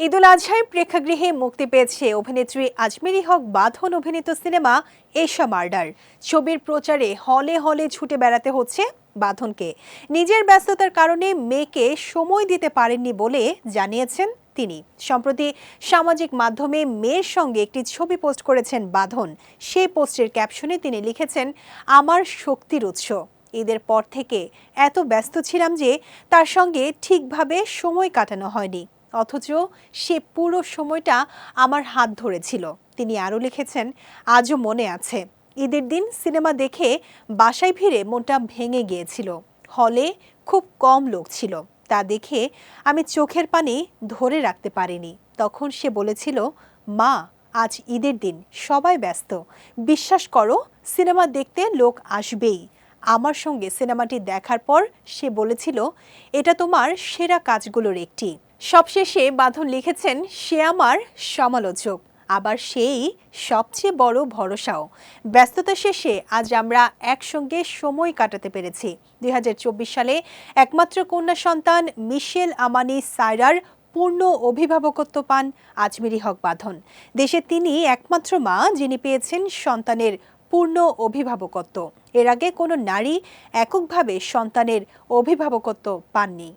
ঈদুল আজহায় প্রেক্ষাগৃহে মুক্তি পেয়েছে অভিনেত্রী আজমেরি হক বাঁধন অভিনীত সিনেমা এশা মার্ডার। ছবির প্রচারে হলে হলে ছুটে বেড়াতে হচ্ছে বাঁধনকে। নিজের ব্যস্ততার কারণে মেয়েকে সময় দিতে পারেননি বলে জানিয়েছেন তিনি। সম্প্রতি সামাজিক মাধ্যমে মেয়ের সঙ্গে একটি ছবি পোস্ট করেছেন বাঁধন। সেই পোস্টের ক্যাপশনে তিনি লিখেছেন, আমার শক্তির উৎস। ঈদের পর থেকে এত ব্যস্ত ছিলাম যে তার সঙ্গে ঠিকভাবে সময় কাটানো হয়নি। অথচ সে পুরো সময়টা আমার হাত ধরেছিল। তিনি আরও লিখেছেন, আজও মনে আছে। ঈদের দিন সিনেমা দেখে বাসায় ফিরে মনটা ভেঙে গিয়েছিল। হলে খুব কম লোক ছিল। তা দেখে আমি চোখের পানি ধরে রাখতে পারিনি। তখন সে বলেছিল, মা, আজ ঈদের দিন, সবাই ব্যস্ত। বিশ্বাস করো, সিনেমা দেখতে লোক আসবেই। আমার সঙ্গে সিনেমাটি দেখার পর সে বলেছিল, এটা তোমার সেরা কাজগুলোর একটি। সবশেষে বাঁধন লিখেছেন, সে আমার সমালোচক, আবার সেই সবচেয়ে বড় ভরসাও। ব্যস্ততা শেষে আজ আমরা একসঙ্গে সময় কাটাতে পেরেছি। দুই হাজার চব্বিশ সালে একমাত্র কন্যা সন্তান মিশেল আমানি সাইরার পূর্ণ অভিভাবকত্ব পান আজমিরি হক বাঁধন। দেশে তিনি একমাত্র মা যিনি পেয়েছেন সন্তানের পূর্ণ অভিভাবকত্ব। এর আগে কোনো নারী এককভাবে সন্তানের অভিভাবকত্ব পাননি।